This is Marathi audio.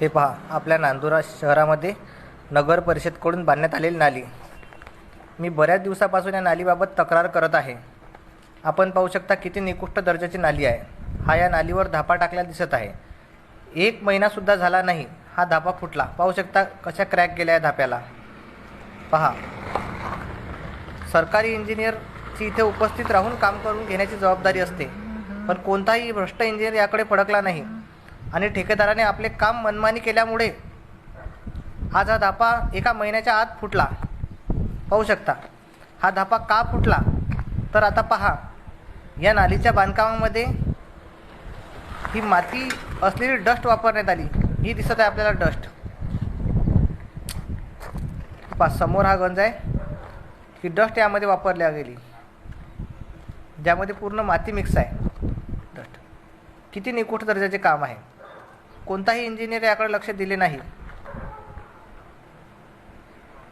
हे पहा आपल्या नांदुरा शहरामध्ये नगर परिषदकडून बांधण्यात आलेली नाली. मी बऱ्याच दिवसापासून या नालीबाबत तक्रार करत आहे. आपण पाहू शकता किती निकृष्ट दर्जाची नाली आहे. हा या नालीवर धापा टाकलेला दिसत आहे. एक महिनासुद्धा झाला नाही हा धापा फुटला. पाहू शकता कशा क्रॅक गेल्या या धाप्याला. पहा. सरकारी इंजिनियरची इथे उपस्थित राहून काम करून घेण्याची जबाबदारी असते. पण कोणताही भ्रष्ट इंजिनियर याकडे फडकला नाही. आणि ठेकेदाराने आपले काम मनमानी केल्यामुळे आज हा धापा एका महिन्याच्या आत फुटला पाहू शकता. हा धापा का फुटला? तर आता पहा या नालीच्या बांधकामामध्ये ही माती असलेली डस्ट वापरण्यात आली. ही दिसत आहे आपल्याला डस्ट पहा समोर हा गंज आहे. ही डस्ट यामध्ये वापरल्या गेली. ज्यामध्ये पूर्ण माती मिक्स आहे. डस्ट किती निकुट दर्जाचे काम आहे. कोणताही इंजिनियर याकडे लक्ष दिले नाही.